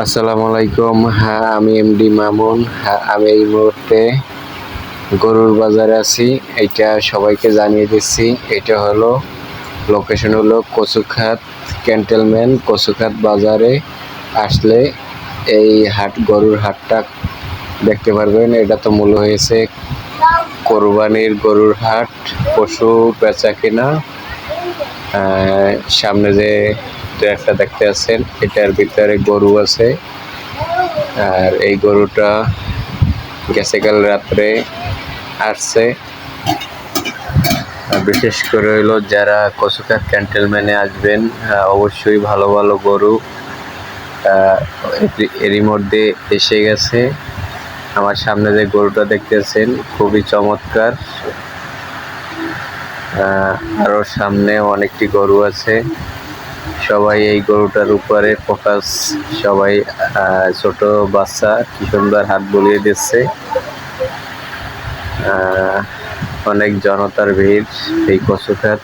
আসসালামু আলাইকুম। হ্যাঁ আমি এমডি মামুন। হ্যাঁ আমি এই মুহূর্তে গরুর বাজারে আছি। এটা সবাইকে জানিয়ে দিচ্ছি। এটা হলো লোকেশন হলো কচুখাত ক্যান্টেলমেন্ট কচুখাত বাজারে আসলে এই হাট, গরুর হাটটা দেখতে পারবেন। এটা তো মূল হয়েছে কোরবানির গরুর হাট, পশু বেচা কেনা। সামনে যে ট্রাকটা দেখতে আছেন এটার ভিতরে গরু আছে। আর এই গরুটা গেছে কাল রাত্রে আসছে। বিশেষ করে হইল যারা কচুকার ক্যান্টেলম্যানে আসবেন অবশ্যই ভালো ভালো গরু এরই মধ্যে এসে গেছে। আমার সামনে যে গরুটা দেখতেছেন খুবই চমৎকার। আহ, আরও সামনে অনেকটি গরু আছে। সবাই এই গরুটার উপরে ফোকাস সবাই ছোট বাচ্চা, কি সুন্দর হাত বুলিয়ে দিচ্ছে। অনেক জনতার ভিড় এই কচুখাত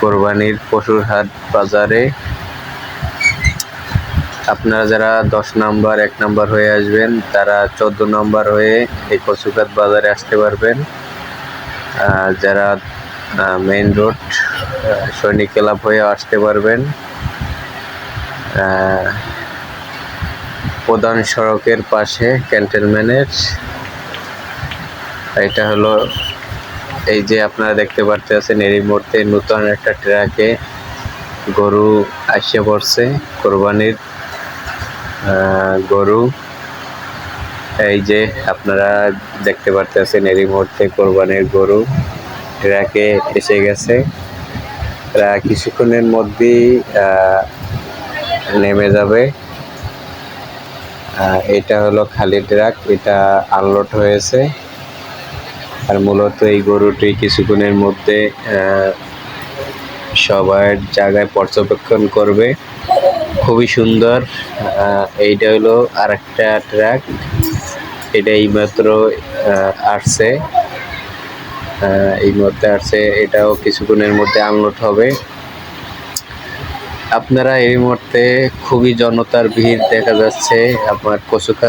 কোরবানির পশুর হাট বাজারে। আপনারা যারা দশ নাম্বার, এক নাম্বার হয়ে আসবেন, তারা চোদ্দ নাম্বার হয়ে এই কচুখাত বাজারে আসতে পারবেন। যারা মেইন রোড সৈনিক ক্লাব হয়ে আসতে পারবেন। প্রধান সড়কের পাশে ক্যান্টনমেন্টের। এটা হলো এই যে আপনারা দেখতে পারতেছেন এরই মুহূর্তে নতুন একটা ট্রাকে গরু আসে পড়ছে, কোরবানির। গরু, এই যে আপনারা দেখতে পারতেছেন এরই মুহূর্তে কোরবানির গরু ট্রাকে এসে গেছে। কিছুক্ষণের মধ্যেই নেমে যাবে। এটা হলো খালি ট্রাক, এটা আনলোড হয়েছে। আর মূলত এই গরুটি কিছুক্ষণের মধ্যে সবার জায়গায় পর্যবেক্ষণ করবে। খুবই সুন্দর এইটা হলো আর একটা ট্রাক। এটা এইমাত্র আসছে। এই মুহূর্তে আসছে এটাও কিছুক্ষণের মধ্যে আনলোড হবে। আপনারা এই মুহূর্তে খুবই জনতার ভিড় দেখা যাচ্ছে। আপনার কচুখাত